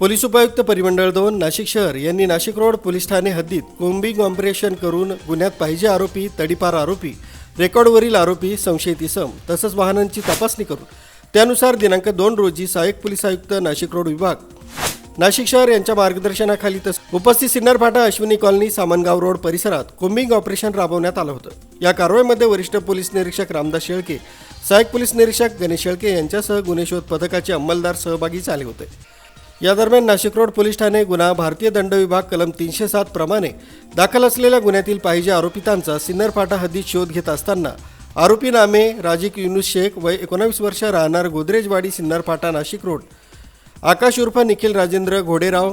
Police उपायुक्त परिमंडळ दोन नाशिक शहर. यांनी नाशिक रोड पोलीस ठाणे हद्दीत कोम्बिंग ऑपरेशन करून गुन्ह्यात पाहिजे आरोपी तडीपार आरोपी रेकॉर्डवरील आरोपी संशयित इसम तसंच वाहनांची तपासणी करून. त्यानुसार दिनांक दोन रोजी सहाय्यक पोलीस आयुक्त नाशिक रोड विभाग. नाशिक शहर यांच्या मार्गदर्शनाखाली तस उपस्थित सिन्नर फाटा अश्विनी कॉलनी सामनगाव रोड परिसरात कोम्बिंग ऑपरेशन राबवण्यात आलं होतं. या कारवाईमध्ये वरिष्ठ पोलीस निरीक्षक रामदास शेळके सहाय्यक पोलीस निरीक्षक गणेश शेळके यांच्यासह गुन्हे शोध पथकाचे अंमलदार सहभागी झाले होते. या दरम्यान नाशिक रोड पोलीस ठाणे गुन्हा भारतीय दंड विभाग कलम तीनशे सात प्रमाणे दाखल असलेल्या गुन्ह्यातील पाहिजे आरोपितांचा सिन्नर फाटा हद्दीत शोध घेत असताना आरोपी नामे राजिक युनुस शेख वय एकोणावीस वर्ष राहणार गोदरेजवाडी सिन्नर फाटा नाशिक रोड. आकाश उर्फ निखिल राजेंद्र घोडेराव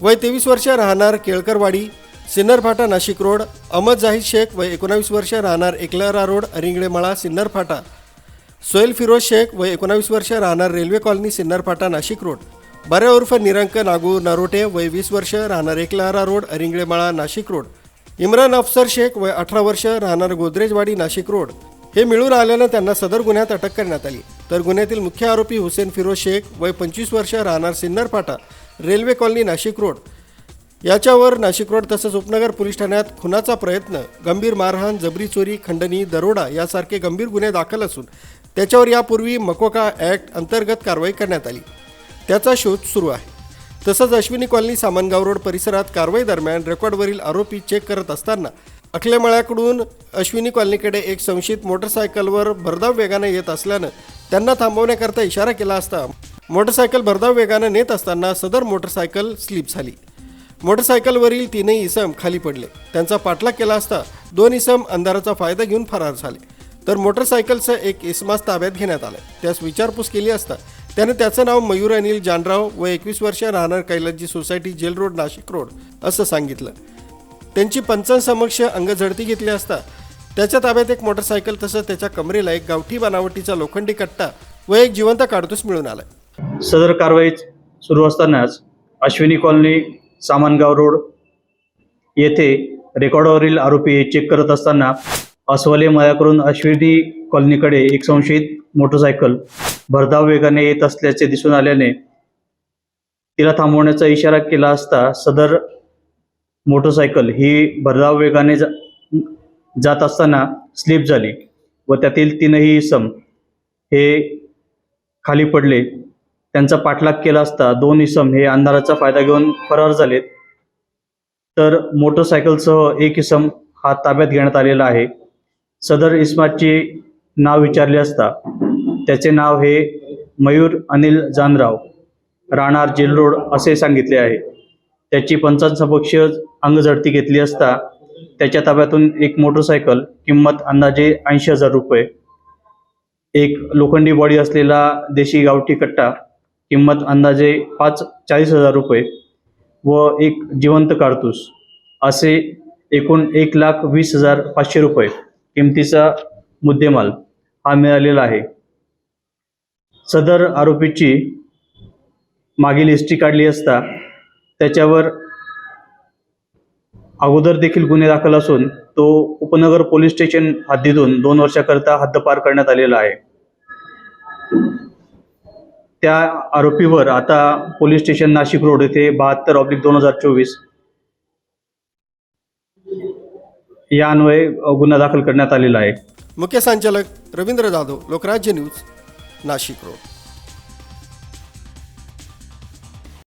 वय तेवीस वर्ष राहणार केळकरवाडी सिन्नर फाटा नाशिक रोड. अहमद जाहीद शेख वय एकोणावीस वर्ष राहणार एकलरा रोड अरिंगळेमळा सिन्नर फाटा. सोहेल फिरोज शेख वय एकोणावीस वर्ष राहणार railway colony Sinnar Phata Nashik road. Barya उर्फ निरंक नागू नरोटे वय वीस वर्ष राहणार एकलहारा रोड अरिंगळेमाळा नाशिक रोड. इम्रान अफसर शेख वय अठरा वर्ष राहणार गोदरेजवाडी नाशिक रोड. हे मिळून आल्यानं त्यांना सदर गुन्ह्यात अटक करण्यात आली. तर गुन्ह्यातील मुख्य आरोपी हुसेन फिरोज शेख वय पंचवीस वर्ष राहणार Sinnar Phata railway colony Nashik road. याच्यावर नाशिक रोड तसंच उपनगर पोलीस ठाण्यात खुनाचा प्रयत्न गंभीर मारहाण जबरी चोरी खंडणी दरोडा यासारखे गंभीर गुन्हे दाखल असून त्याच्यावर यापूर्वी मकोका ॲक्ट अंतर्गत कारवाई करण्यात आली. त्याचा शोध सुरू आहे. तसंच अश्विनी कॉलनी सामनगाव रोड परिसरात कारवाई दरम्यान रेकॉर्डवरील आरोपी चेक करत असताना अखलेमाळ्याकडून अश्विनी कॉलनीकडे एक संशयित मोटरसायकलवर भरधाव वेगाने येत असल्यानं त्यांना थांबवण्याकरता इशारा केला असता मोटरसायकल भरधाव वेगानं नेत असताना सदर मोटरसायकल स्लिप झाली. मोटरसायकलवरील तीनही इसम खाली पडले. त्यांचा पाठलाग केला असता दोन इसम अंधाराचा फायदा घेऊन फरार झाले. तर मोटरसायकलचं एक इसमास ताब्यात घेण्यात आलं. त्यास विचारपूस केली असता त्याने त्याचं नाव मयूर अनिल जानराव व एकवीस वर्ष राहणार Kailasji society jail road Nashik road असं सांगितलं. त्यांची पंचांसमक्ष अंगझडती घेतली असता त्याच्या ताब्यात एक मोटरसायकल तसंच त्याच्या कमरेला एक गावठी बनावटीचा लोखंडी कट्टा व एक जिवंत काडतूस मिळून आला. सदर कारवाई सुरू असतानाच अश्विनी कॉलनी सामानगाव रोड येथे रेकॉर्डवरील आरोपी चेक करत असताना अस्वले मळ्याकडून अश्विनी कॉलनीकडे एक संशयित मोटरसायकल भरधाव वेगाने येत असल्याचे दिसून आल्याने तिला थांबवण्याचा इशारा केला असता सदर मोटरसायकल ही भरधाव वेगाने जा जात असताना स्लिप झाली व त्यातील तीनही इसम हे खाली पडले. त्यांचा पाठलाग केला असता दोन इसम हे अंधाराचा फायदा घेऊन फरार झालेत. तर मोटरसायकलसह एक इसम हा ताब्यात घेण्यात आलेला आहे. सदर इस्माचे नाव विचारले असता त्याचे नाव हे मयूर अनिल जानराव राहणार जेल रोड असे सांगितले आहे. त्याची पंचांसपक्ष अंगझडती घेतली असता त्याच्या ताब्यातून एक मोटरसायकल किंमत अंदाजे ऐंशी हजार रुपये एक लोखंडी बॉडी असलेला देशी गावठी कट्टा किंमत अंदाजे पाच चाळीस हजार रुपये व एक जिवंत काडतूस असे एकूण एक लाख वीस हजार पाचशे रुपये किमतीचा मुद्देमाल हा मिळालेला आहे. सदर आरोपीची मागील हिस्ट्री काढली असता त्याच्यावर अगोदर देखील गुन्हे दाखल असून तो उपनगर पोलीस स्टेशन हद्दीतून दोन वर्षाकरता हद्दपार करण्यात आलेला आहे. त्या आरोपीवर आता पोलीस स्टेशन नाशिक रोड येथे बहात्तर ऑब्लिक दोन हजार चोवीस या अन्वये गुन्हा दाखल करण्यात आलेला आहे. मुख्य संचालक रवींद्र जाधव लोकराज्य न्यूज नाशिक रोड